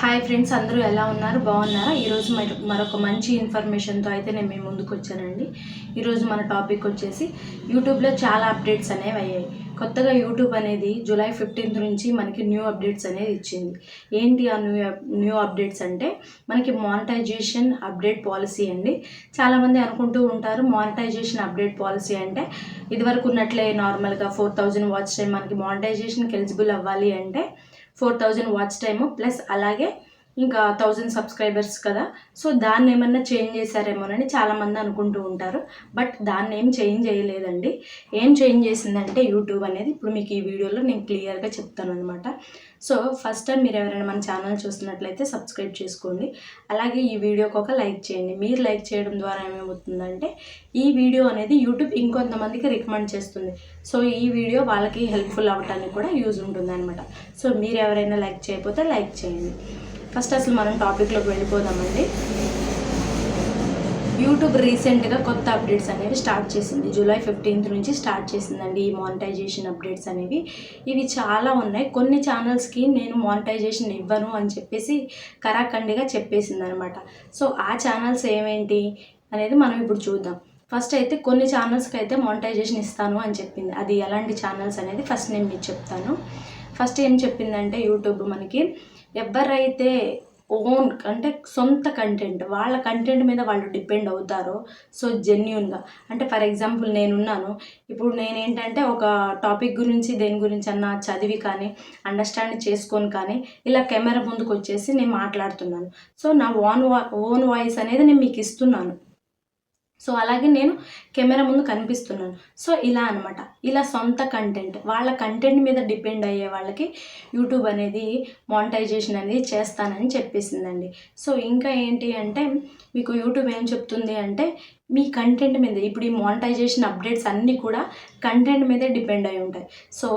Hi friends అందరూ ఎలా ఉన్నారు? బాగున్నారా? ఈరోజు మరి మరొక మంచి ఇన్ఫర్మేషన్తో అయితే నేను మేము ముందుకు వచ్చానండి. ఈరోజు మన టాపిక్ వచ్చేసి యూట్యూబ్లో చాలా అప్డేట్స్ అనేవి అయ్యాయి. కొత్తగా యూట్యూబ్ అనేది జూలై ఫిఫ్టీన్త్ నుంచి మనకి న్యూ అప్డేట్స్ అనేది ఇచ్చింది. ఏంటి ఆ న్యూ న్యూ అప్డేట్స్ అంటే మనకి మానిటైజేషన్ అప్డేట్ పాలసీ అండి. చాలామంది అనుకుంటూ ఉంటారు మానిటైజేషన్ అప్డేట్ పాలసీ అంటే ఇదివరకు ఉన్నట్లే నార్మల్గా ఫోర్ థౌజండ్ వాచ్ టైం మనకి మానిటైజేషన్కి ఎలిజిబుల్ అవ్వాలి అంటే four thousand watch time plus అలాగే ఇంకా థౌజండ్ సబ్స్క్రైబర్స్ కదా. సో దాన్ని ఏమన్నా చేంజ్ చేశారేమోనని చాలామంది అనుకుంటూ ఉంటారు. బట్ దాన్ని ఏం చేంజ్ చేయలేదండి. ఏం చేంజ్ చేసిందంటే యూట్యూబ్ అనేది. ఇప్పుడు మీకు ఈ వీడియోలో నేను క్లియర్గా చెప్తాను అనమాట సో ఫస్ట్ టైం మీరు ఎవరైనా మన ఛానల్ చూస్తున్నట్లయితే సబ్స్క్రైబ్ చేసుకోండి. అలాగే ఈ వీడియోకి ఒక లైక్ చేయండి. మీరు లైక్ చేయడం ద్వారా ఏమవుతుందంటే ఈ వీడియో అనేది యూట్యూబ్ ఇంకొంతమందికి రికమెండ్ చేస్తుంది. సో ఈ వీడియో వాళ్ళకి హెల్ప్ఫుల్ అవ్వటానికి కూడా యూజ్ ఉంటుంది అనమాట సో మీరు ఎవరైనా లైక్ చేయకపోతే లైక్ చేయండి. ఫస్ట్ అసలు మనం టాపిక్లోకి వెళ్ళిపోదామండి. యూట్యూబ్ రీసెంట్గా కొత్త అప్డేట్స్ అనేవి స్టార్ట్ చేసింది. జూలై ఫిఫ్టీన్త్ నుంచి స్టార్ట్ చేసిందండి ఈ మానిటైజేషన్ అప్డేట్స్ అనేవి. ఇవి చాలా ఉన్నాయి. కొన్ని ఛానల్స్కి నేను మానిటైజేషన్ ఇవ్వను అని చెప్పేసి కరాఖండిగా చెప్పేసింది అనమాట సో ఆ ఛానల్స్ ఏమేంటి అనేది మనం ఇప్పుడు చూద్దాం. ఫస్ట్ అయితే కొన్ని ఛానల్స్కి అయితే మానిటైజేషన్ ఇస్తాను అని చెప్పింది. అది ఎలాంటి ఛానల్స్ అనేది ఫస్ట్ నేను మీకు చెప్తాను. ఫస్ట్ ఏం చెప్పిందంటే యూట్యూబ్ మనకి ఎవరైతే ఓన్ అంటే సొంత కంటెంట్ వాళ్ళ కంటెంట్ మీద వాళ్ళు డిపెండ్ అవుతారో సో జెన్యున్గా అంటే ఫర్ ఎగ్జాంపుల్ నేనున్నాను. ఇప్పుడు నేనేంటంటే ఒక టాపిక్ గురించి దేని గురించి అన్నా చదివి కానీ అండర్స్టాండ్ చేసుకొని కానీ ఇలా కెమెరా ముందుకు వచ్చేసి నేను మాట్లాడుతున్నాను. సో నా ఓన్ వా ఓన్ వాయిస్ అనేది నేను మీకు ఇస్తున్నాను. సో అలాగే నేను కెమెరా ముందు కనిపిస్తున్నాను. సో ఇలా అనమాట ఇలా సొంత కంటెంట్ వాళ్ళ కంటెంట్ మీద డిపెండ్ అయ్యే వాళ్ళకి యూట్యూబ్ అనేది మానిటైజేషన్ అనేది చేస్తానని చెప్పేసిందండి. సో ఇంకా ఏంటి అంటే మీకు యూట్యూబ్ ఏం చెప్తుంది అంటే మీ కంటెంట్ మీద ఇప్పుడు ఈ మానిటైజేషన్ అప్డేట్స్ అన్నీ కూడా కంటెంట్ మీదే డిపెండ్ అయి ఉంటాయి. సో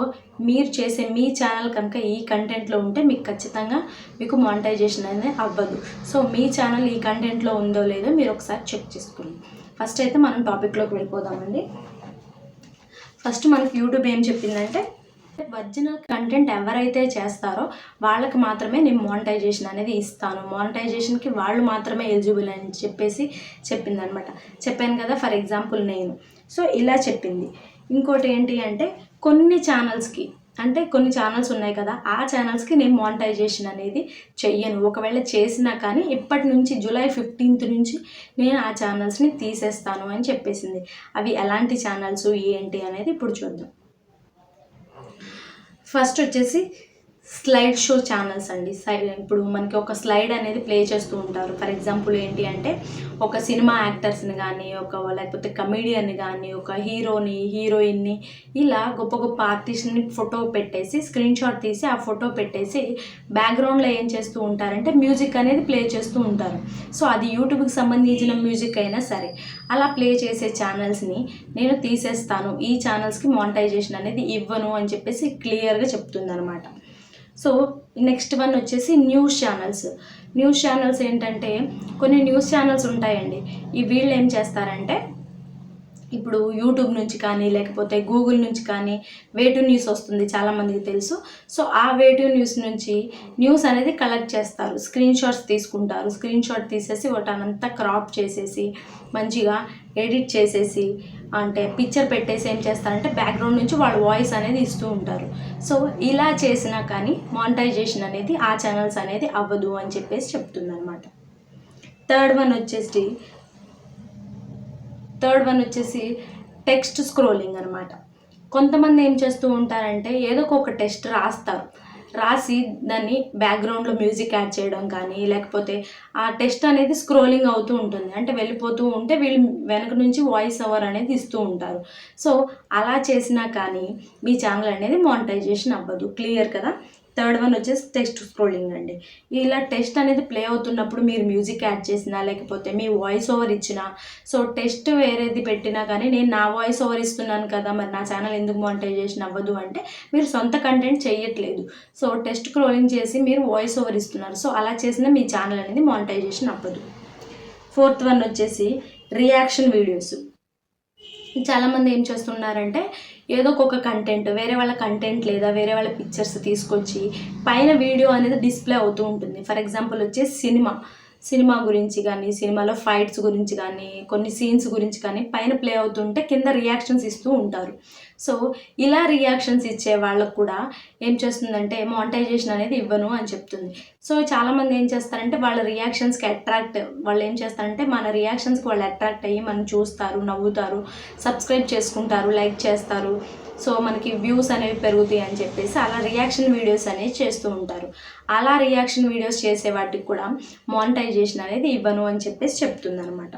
మీరు చేసే మీ ఛానల్ కనుక ఈ కంటెంట్లో ఉంటే మీకు ఖచ్చితంగా మీకు మానిటైజేషన్ అనేది అవ్వదు. సో మీ ఛానల్ ఈ కంటెంట్లో ఉందో లేదో మీరు ఒకసారి చెక్ చేసుకోండి. ఫస్ట్ అయితే మనం టాపిక్లోకి వెళ్ళిపోదామండి. ఫస్ట్ మనకి యూట్యూబ్ ఏం చెప్పిందంటే ఒరిజినల్ కంటెంట్ ఎవరైతే చేస్తారో వాళ్ళకి మాత్రమే నేను మానిటైజేషన్ అనేది ఇస్తాను. మానిటైజేషన్కి వాళ్ళు మాత్రమే ఎలిజిబుల్ అని చెప్పేసి చెప్పిందనమాట. చెప్పాను కదా ఫర్ ఎగ్జాంపుల్ నేను. సో ఇలా చెప్పింది. ఇంకోటి ఏంటి అంటే కొన్ని ఛానల్స్కి అంటే కొన్ని ఛానల్స్ ఉన్నాయి కదా ఆ ఛానల్స్కి నేను మానిటైజేషన్ అనేది చెయ్యను. ఒకవేళ చేసినా కానీ ఇప్పటి నుంచి జూలై ఫిఫ్టీన్త్ నుంచి నేను ఆ ఛానల్స్ని తీసేస్తాను అని చెప్పేసింది. అవి ఎలాంటి ఛానల్స్ ఏంటి అనేది ఇప్పుడు చూద్దాం. ఫస్ట్ వచ్చేసి స్లైడ్ షో ఛానల్స్ అండి. సైడ్ ఇప్పుడు మనకి ఒక స్లైడ్ అనేది ప్లే చేస్తూ ఉంటారు. ఫర్ ఎగ్జాంపుల్ ఏంటి అంటే ఒక సినిమా యాక్టర్స్ని కానీ ఒక లేకపోతే కమెడియన్ని కానీ ఒక హీరోని హీరోయిన్ని ఇలా గొప్ప గొప్ప ఆర్టిస్ట్ని ఫోటో పెట్టేసి స్క్రీన్ షాట్ తీసి ఆ ఫోటో పెట్టేసి బ్యాక్గ్రౌండ్లో ఏం చేస్తూ ఉంటారంటే మ్యూజిక్ అనేది ప్లే చేస్తూ ఉంటారు. సో అది యూట్యూబ్కి సంబంధించిన మ్యూజిక్ అయినా సరే అలా ప్లే చేసే ఛానల్స్ని నేను తీసేస్తాను. ఈ ఛానల్స్కి మానిటైజేషన్ అనేది ఇవ్వను అని చెప్పేసి క్లియర్గా చెప్తుందనమాట సో నెక్స్ట్ వన్ వచ్చేసి న్యూస్ ఛానల్స్ న్యూస్ ఛానల్స్ ఏంటంటే కొన్ని న్యూస్ ఛానల్స్ ఉంటాయండి. ఈ వీళ్ళు ఏం చేస్తారంటే ఇప్పుడు యూట్యూబ్ నుంచి కానీ లేకపోతే గూగుల్ నుంచి కానీ వేటు న్యూస్ వస్తుంది చాలామందికి తెలుసు. సో ఆ వేటు న్యూస్ నుంచి న్యూస్ అనేది కలెక్ట్ చేస్తారు. స్క్రీన్ షాట్స్ తీసుకుంటారు. స్క్రీన్ షాట్ తీసేసి వాటనంతా క్రాప్ చేసేసి మంచిగా ఎడిట్ చేసేసి అంటే పిక్చర్ పెట్టేసి ఏం చేస్తారంటే బ్యాక్గ్రౌండ్ నుంచి వాళ్ళ వాయిస్ అనేది ఇస్తూ ఉంటారు. సో ఇలా చేసినా కానీ మానిటైజేషన్ అనేది ఆ ఛానల్స్ అనేది అవ్వదు అని చెప్పేసి చెప్తుందనమాట థర్డ్ వన్ వచ్చేసి థర్డ్ వన్ వచ్చేసి టెక్స్ట్ స్క్రోలింగ్ అనమాట కొంతమంది ఏం చేస్తూ ఉంటారంటే ఏదో ఒక టెస్ట్ రాస్తారు. రాసి దాన్ని బ్యాక్గ్రౌండ్లో మ్యూజిక్ యాడ్ చేయడం కానీ లేకపోతే ఆ టెస్ట్ అనేది స్క్రోలింగ్ అవుతూ ఉంటుంది. అంటే వెళ్ళిపోతూ ఉంటే వీళ్ళు వెనక నుంచి వాయిస్ ఓవర్ అనేది ఇస్తూ ఉంటారు. సో అలా చేసినా కానీ మీ ఛానల్ అనేది మానిటైజేషన్ అవ్వదు. క్లియర్ కదా? థర్డ్ వన్ వచ్చేసి టెక్స్ట్ స్క్రోలింగ్ అండి. ఇలా టెస్ట్ అనేది ప్లే అవుతున్నప్పుడు మీరు మ్యూజిక్ యాడ్ చేసినా లేకపోతే మీ వాయిస్ ఓవర్ ఇచ్చినా సో టెస్ట్ వేరేది పెట్టినా కానీ నేను నా వాయిస్ ఓవర్ ఇస్తున్నాను కదా మరి నా ఛానల్ ఎందుకు మానిటైజేషన్ అవ్వదు అంటే మీరు సొంత కంటెంట్ చేయట్లేదు. సో టెస్ట్ స్క్రోలింగ్ చేసి మీరు వాయిస్ ఓవర్ ఇస్తున్నారు. సో అలా చేసిన మీ ఛానల్ అనేది మానిటైజేషన్ అవ్వదు. ఫోర్త్ వన్ వచ్చేసి రియాక్షన్ వీడియోస్. చాలామంది ఏం చేస్తున్నారంటే ఏదో ఒక కంటెంట్ వేరే వాళ్ళ కంటెంట్ లేదా వేరే వాళ్ళ పిక్చర్స్ తీసుకొచ్చి పైన వీడియో అనేది డిస్ప్లే అవుతూ ఉంటుంది. ఫర్ ఎగ్జాంపుల్ వచ్చేసి సినిమా సినిమా గురించి కానీ సినిమాలో ఫైట్స్ గురించి కానీ కొన్ని సీన్స్ గురించి కానీ పైన ప్లే అవుతుంటే కింద రియాక్షన్స్ ఇస్తూ ఉంటారు. సో ఇలా రియాక్షన్స్ ఇచ్చే వాళ్ళకు కూడా ఏం చేస్తుందంటే మానిటైజేషన్ అనేది ఇవ్వను అని చెప్తుంది. సో చాలామంది ఏం చేస్తారంటే వాళ్ళ రియాక్షన్స్కి అట్రాక్ట్ వాళ్ళు ఏం చేస్తారంటే మన రియాక్షన్స్కి వాళ్ళు అట్రాక్ట్ అయ్యి మనం చూస్తారు నవ్వుతారు సబ్స్క్రైబ్ చేసుకుంటారు లైక్ చేస్తారు. సో మనకి వ్యూస్ అనేవి పెరుగుతాయి అని చెప్పేసి అలా రియాక్షన్ వీడియోస్ అనేవి చేస్తూ ఉంటారు. అలా రియాక్షన్ వీడియోస్ చేసే వాటికి కూడా మానిటైజేషన్ అనేది ఇవ్వను అని చెప్పేసి చెప్తుంది అనమాట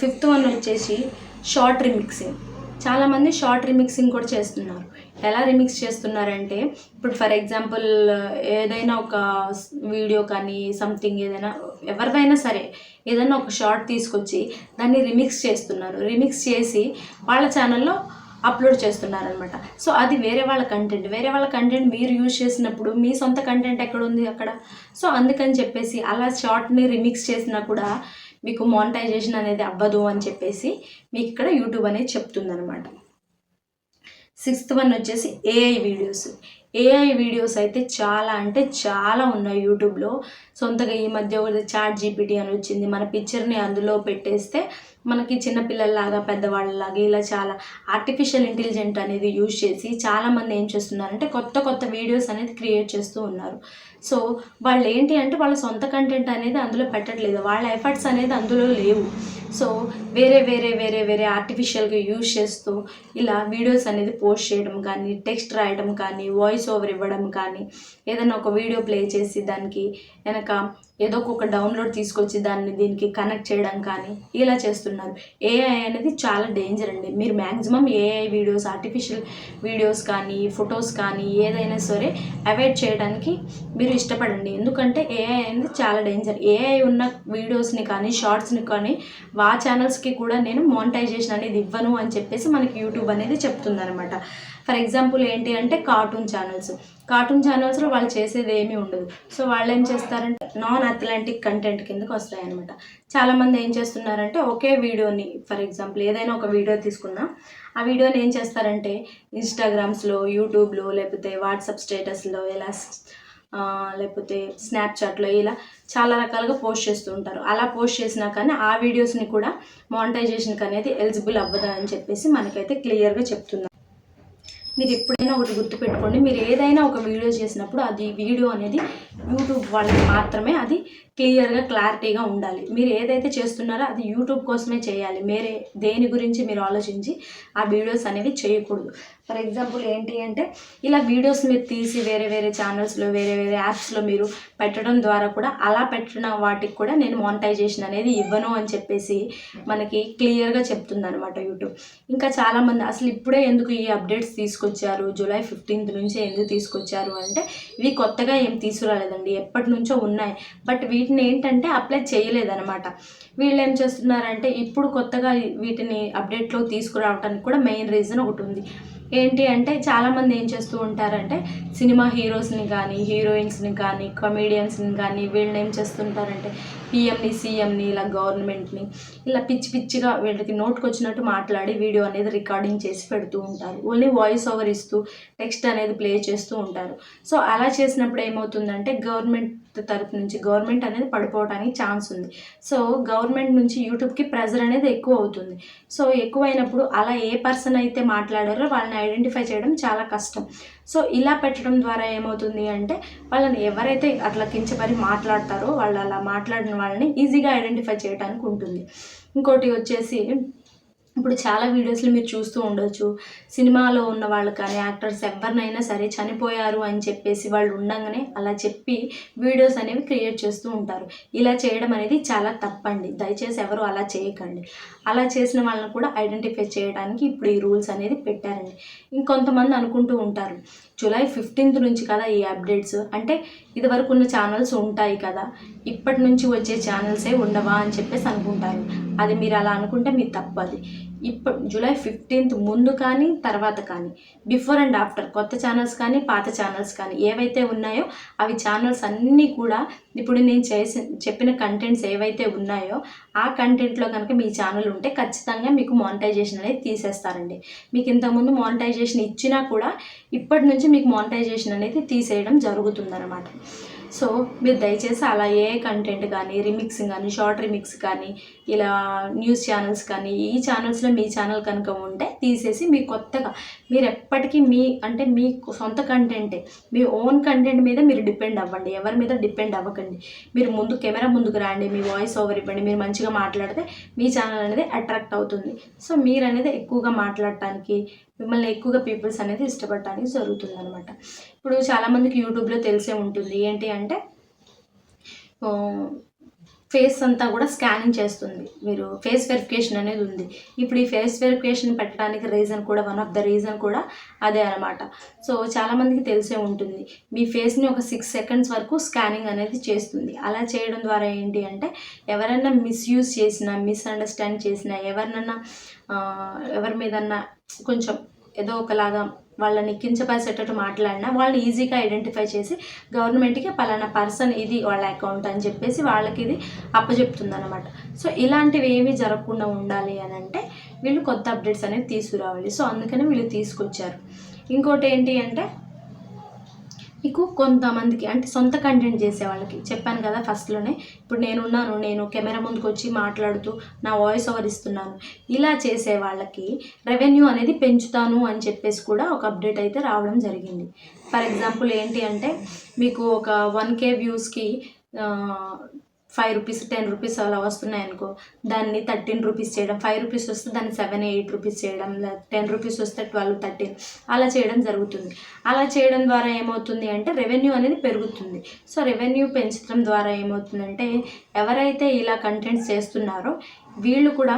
ఫిఫ్త్ వన్ వచ్చేసి షార్ట్ రిమిక్సింగ్ చాలామంది షార్ట్ రిమిక్సింగ్ కూడా చేస్తున్నారు. ఎలా రిమిక్స్ చేస్తున్నారంటే ఇప్పుడు ఫర్ ఎగ్జాంపుల్ ఏదైనా ఒక వీడియో కానీ సంథింగ్ ఏదైనా ఎవరిదైనా సరే ఏదైనా ఒక షార్ట్ తీసుకొచ్చి దాన్ని రిమిక్స్ చేస్తున్నారు. రిమిక్స్ చేసి వాళ్ళ ఛానల్లో అప్లోడ్ చేస్తున్నారనమాట సో అది వేరే వాళ్ళ కంటెంట్ వేరే వాళ్ళ కంటెంట్ మీరు యూజ్ చేసినప్పుడు మీ సొంత కంటెంట్ ఎక్కడ ఉంది అక్కడ? సో అందుకని చెప్పేసి అలా షార్ట్ని రిమిక్స్ చేసినా కూడా మీకు మానిటైజేషన్ అనేది అవ్వదు అని చెప్పేసి మీకు ఇక్కడ యూట్యూబ్ అనేది చెప్తుందనమాట సిక్స్త్ వన్ వచ్చేసి ఏఐ వీడియోస్ ఏఐ వీడియోస్ అయితే చాలా అంటే చాలా ఉన్నాయి యూట్యూబ్లో సొంతగా ఈ మధ్య ఒకటి చాట్ జీపీటీ అని వచ్చింది. మన పిక్చర్ని అందులో పెట్టేస్తే మనకి చిన్నపిల్లల్లాగా పెద్దవాళ్ళలాగా ఇలా చాలా ఆర్టిఫిషియల్ ఇంటెలిజెంట్ అనేది యూజ్ చేసి చాలామంది ఏం చేస్తున్నారంటే కొత్త కొత్త వీడియోస్ అనేది క్రియేట్ చేస్తూ ఉన్నారు. సో వాళ్ళు ఏంటి అంటే వాళ్ళ సొంత కంటెంట్ అనేది అందులో పెట్టట్లేదు. వాళ్ళ ఎఫర్ట్స్ అనేది అందులో లేవు. సో వేరే వేరే వేరే వేరే ఆర్టిఫిషియల్గా యూజ్ చేస్తూ ఇలా వీడియోస్ అనేది పోస్ట్ చేయడం కానీ టెక్స్ట్ రాయడం కానీ వాయిస్ ఓవర్ ఇవ్వడం కానీ ఏదైనా ఒక వీడియో ప్లే చేసి దానికి వెనక ఏదో ఒక డౌన్లోడ్ తీసుకొచ్చి దాన్ని దీనికి కనెక్ట్ చేయడం కానీ ఇలా చేస్తున్నారు. ఏఐ అనేది చాలా డేంజర్ అండి. మీరు maximum AI videos artificial videos కానీ ఫొటోస్ కానీ ఏదైనా సరే అవాయిడ్ చేయడానికి మీరు ఇష్టపడండి. ఎందుకంటే ఏఐ అనేది చాలా డేంజర్ ఏఐ ఉన్న వీడియోస్ని కానీ షార్ట్స్ని కానీ వా ఛానల్స్కి కూడా నేను మానిటైజేషన్ అనేది ఇవ్వను అని చెప్పేసి మనకి యూట్యూబ్ అనేది చెప్తుందనమాట ఫర్ ఎగ్జాంపుల్ ఏంటి అంటే కార్టూన్ ఛానల్స్ కార్టూన్ ఛానల్స్లో వాళ్ళు చేసేది ఏమీ ఉండదు. సో వాళ్ళు ఏం చేస్తారంటే నాన్ అథ్లాంటిక్ కంటెంట్ కిందకి వస్తాయన్నమాట. చాలామంది ఏం చేస్తున్నారంటే ఒకే వీడియోని ఫర్ ఎగ్జాంపుల్ ఏదైనా ఒక వీడియో తీసుకున్నా ఆ వీడియోని ఏం చేస్తారంటే ఇన్స్టాగ్రామ్స్లో యూట్యూబ్లో లేకపోతే వాట్సాప్ స్టేటస్లో ఇలా లేకపోతే స్నాప్చాట్లో ఇలా చాలా రకాలుగా పోస్ట్ చేస్తూ ఉంటారు. అలా పోస్ట్ చేసినా కానీ ఆ వీడియోస్ని కూడా మానిటైజేషన్కి అనేది ఎలిజిబుల్ అవ్వదా అని చెప్పేసి మనకైతే క్లియర్గా చెప్తున్నారు. మీరు ఎప్పుడైనా ఒకటి గుర్తుపెట్టుకోండి. మీరు ఏదైనా ఒక వీడియో చేసినప్పుడు అది వీడియో అనేది యూట్యూబ్ వాళ్ళకి మాత్రమే అది క్లియర్గా క్లారిటీగా ఉండాలి. మీరు ఏదైతే చేస్తున్నారో అది యూట్యూబ్ కోసమే చేయాలి. మీరే దేని గురించి మీరు ఆలోచించి ఆ వీడియోస్ అనేవి చేయకూడదు. ఫర్ ఎగ్జాంపుల్ ఏంటి అంటే ఇలా వీడియోస్ మీరు తీసి వేరే వేరే ఛానల్స్లో వేరే వేరే యాప్స్లో మీరు పెట్టడం ద్వారా కూడా అలా పెట్టిన వాటికి కూడా నేను మానిటైజేషన్ అనేది ఇవ్వను అని చెప్పేసి మనకి క్లియర్గా చెప్తుంది అనమాట యూట్యూబ్. ఇంకా చాలామంది అసలు ఇప్పుడే ఎందుకు ఈ అప్డేట్స్ తీసుకొచ్చారు? జూలై ఫిఫ్టీన్త్ నుంచే ఎందుకు తీసుకొచ్చారు అంటే ఇవి కొత్తగా ఏం తీసుకురాలేదండి. ఎప్పటి నుంచో ఉన్నాయి. బట్ వీటిని ఏంటంటే అప్లై చేయలేదనమాట వీళ్ళు ఏం చేస్తున్నారంటే ఇప్పుడు కొత్తగా వీటిని అప్డేట్లో తీసుకురావడానికి కూడా మెయిన్ రీజన్ ఒకటి ఉంది. ఏంటి అంటే చాలామంది ఏం చేస్తూ ఉంటారంటే సినిమా హీరోస్ని కానీ హీరోయిన్స్ని కానీ కమేడియన్స్ని కానీ వీళ్ళని ఏం చేస్తుంటారంటే పిఎంని సీఎంని ఇలా గవర్నమెంట్ని ఇలా పిచ్చి పిచ్చిగా వీళ్ళకి నోట్కి వచ్చినట్టు మాట్లాడి వీడియో అనేది రికార్డింగ్ చేసి పెడుతూ ఉంటారు. ఓన్లీ వాయిస్ ఓవర్ ఇస్తూ టెక్స్ట్ అనేది ప్లే చేస్తూ ఉంటారు. సో అలా చేసినప్పుడు ఏమవుతుందంటే గవర్నమెంట్ తరపు నుంచి గవర్నమెంట్ అనేది పడిపోవడానికి ఛాన్స్ ఉంది. సో గవర్నమెంట్ నుంచి యూట్యూబ్కి ప్రెజర్ అనేది ఎక్కువ అవుతుంది. సో ఎక్కువైనప్పుడు అలా ఏ పర్సన్ అయితే మాట్లాడారో వాళ్ళని ఐడెంటిఫై చేయడం చాలా కష్టం. సో ఇలా పెట్టడం ద్వారా ఏమవుతుంది అంటే వాళ్ళని ఎవరైతే అట్లా కించపరి మాట్లాడతారో వాళ్ళు అలా మాట్లాడిన వాళ్ళని ఈజీగా ఐడెంటిఫై చేయడానికి ఉంటుంది. ఇంకోటి వచ్చేసి ఇప్పుడు చాలా వీడియోస్లో మీరు చూస్తూ ఉండొచ్చు. సినిమాలో ఉన్న వాళ్ళు కానీ యాక్టర్స్ ఎవరినైనా సరే చనిపోయారు అని చెప్పేసి వాళ్ళు ఉండగానే అలా చెప్పి వీడియోస్ అనేవి క్రియేట్ చేస్తూ ఉంటారు. ఇలా చేయడం అనేది చాలా తప్పండి. దయచేసి ఎవరు అలా చేయకండి. అలా చేసిన వాళ్ళని కూడా ఐడెంటిఫై చేయడానికి ఇప్పుడు ఈ రూల్స్ అనేది పెట్టారండి. ఇంకొంతమంది అనుకుంటూ ఉంటారు. జూలై ఫిఫ్టీన్త్ నుంచి కదా ఈ అప్డేట్స్? అంటే ఇదివరకు ఉన్న ఛానల్స్ ఉంటాయి కదా ఇప్పటి నుంచి వచ్చే ఛానల్సే ఉండవా అని చెప్పేసి అనుకుంటారు. అది మీరు అలా అనుకుంటే మీరు తప్పది. ఇప్పుడు జూలై ఫిఫ్టీన్త్ ముందు కానీ తర్వాత కానీ బిఫోర్ అండ్ ఆఫ్టర్ కొత్త ఛానల్స్ కానీ పాత ఛానల్స్ కానీ ఏవైతే ఉన్నాయో అవి ఛానల్స్ అన్నీ కూడా ఇప్పుడు నేను చేసి చెప్పిన కంటెంట్స్ ఏవైతే ఉన్నాయో ఆ కంటెంట్లో కనుక మీ ఛానల్ ఉంటే ఖచ్చితంగా మీకు మానిటైజేషన్ అనేది తీసేస్తారండి. మీకు ఇంతకుముందు మానిటైజేషన్ ఇచ్చినా కూడా ఇప్పటి నుంచి మీకు మానిటైజేషన్ అనేది తీసేయడం జరుగుతుందన్నమాట. సో మీరు దయచేసి అలా ఏ కంటెంట్ కానీ రిమిక్స్ కానీ షార్ట్ రిమిక్స్ కానీ ఇలా న్యూస్ ఛానల్స్ కానీ ఈ ఛానల్స్లో మీ ఛానల్ కనుక ఉంటే తీసేసి మీ కొత్తగా మీరు ఎప్పటికీ మీ అంటే మీ సొంత కంటెంటే మీ ఓన్ కంటెంట్ మీద మీరు డిపెండ్ అవ్వండి. ఎవరి మీద డిపెండ్ అవ్వకండి. మీరు ముందు కెమెరా ముందుకు రండి మీ వాయిస్ ఓవర్ ఇవ్వండి మీరు మంచిగా మాట్లాడితే మీ ఛానల్ అనేది అట్రాక్ట్ అవుతుంది. సో మీరు అనేది ఎక్కువగా మాట్లాడటానికి మిమ్మల్ని ఎక్కువగా పీపుల్స్ అనేది ఇష్టపడటానికి జరుగుతుంది అనమాట ఇప్పుడు చాలామందికి యూట్యూబ్లో తెలిసే ఉంటుంది. ఏంటి అంటే ఫేస్ అంతా కూడా స్కానింగ్ చేస్తుంది. మీరు ఫేస్ వెరిఫికేషన్ అనేది ఉంది. ఇప్పుడు ఈ ఫేస్ వెరిఫికేషన్ పెట్టడానికి రీజన్ కూడా వన్ ఆఫ్ ద రీజన్ కూడా అదే అనమాట సో చాలామందికి తెలిసే ఉంటుంది. మీ ఫేస్ని ఒక సిక్స్ సెకండ్స్ వరకు స్కానింగ్ అనేది చేస్తుంది. అలా చేయడం ద్వారా ఏంటి అంటే ఎవరైనా మిస్యూజ్ చేసినా మిస్అండర్స్టాండ్ చేసినా ఎవరినన్నా ఎవరి మీదన్నా కొంచెం ఏదో ఒకలాగా వాళ్ళని కించపరిచేటట్టు మాట్లాడినా వాళ్ళని ఈజీగా ఐడెంటిఫై చేసి గవర్నమెంట్కి పలానా పర్సన్ ఇది వాళ్ళ అకౌంట్ అని చెప్పేసి వాళ్ళకి ఇది అప్పచెప్తుంది అనమాట సో ఇలాంటివి ఏమీ జరగకుండా ఉండాలి అని అంటే వీళ్ళు కొత్త అప్డేట్స్ అనేవి తీసుకురావాలి. సో అందుకని వీళ్ళు తీసుకొచ్చారు. ఇంకోటి ఏంటి అంటే మీకు కొంతమందికి అంటే సొంత కంటెంట్ చేసే వాళ్ళకి. చెప్పాను కదా ఫస్ట్లోనే ఇప్పుడు నేనున్నాను నేను కెమెరా ముందుకు వచ్చి మాట్లాడుతూ నా వాయిస్ ఓవర్ ఇస్తున్నాను. ఇలా చేసే వాళ్ళకి రెవెన్యూ అనేది పెంచుతాను అని చెప్పేసి కూడా ఒక అప్డేట్ అయితే రావడం జరిగింది. ఫర్ ఎగ్జాంపుల్ ఏంటి అంటే మీకు ఒక వన్ కే వ్యూస్కి ఫైవ్ రూపీస్ టెన్ రూపీస్ అలా వస్తున్నాయి అనుకో దాన్ని థర్టీన్ రూపీస్ చేయడం ఫైవ్ రూపీస్ వస్తే దాన్ని సెవెన్ ఎయిట్ రూపీస్ చేయడం టెన్ రూపీస్ వస్తే ట్వెల్వ్ థర్టీన్ అలా చేయడం జరుగుతుంది. అలా చేయడం ద్వారా ఏమవుతుంది అంటే రెవెన్యూ అనేది పెరుగుతుంది. సో రెవెన్యూ పెంచడం ద్వారా ఏమవుతుందంటే ఎవరైతే ఇలా కంటెంట్స్ చేస్తున్నారో వీళ్ళు కూడా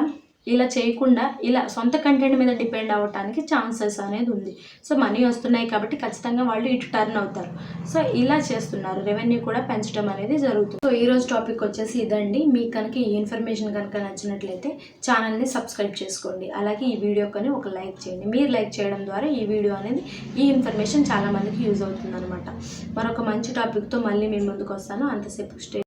ఇలా చేయకుండా ఇలా సొంత కంటెంట్ మీద డిపెండ్ అవ్వటానికి ఛాన్సెస్ అనేది ఉంది. సో మనీ వస్తున్నాయి కాబట్టి ఖచ్చితంగా వాళ్ళు ఇటు టర్న్ అవుతారు. సో ఇలా చేస్తున్నారు. రెవెన్యూ కూడా పెంచడం అనేది జరుగుతుంది. సో ఈ రోజు టాపిక్ వచ్చేసి ఇదండి. మీకు కనుక ఈ ఇన్ఫర్మేషన్ కనుక నచ్చినట్లయితే ఛానల్ని సబ్స్క్రైబ్ చేసుకోండి. అలాగే ఈ వీడియో కానీ ఒక లైక్ చేయండి. మీరు లైక్ చేయడం ద్వారా ఈ వీడియో అనేది ఈ ఇన్ఫర్మేషన్ చాలామందికి యూజ్ అవుతుంది అనమాట మరొక మంచి టాపిక్తో మళ్ళీ మీ ముందుకు వస్తాను. అంతసేపు స్టే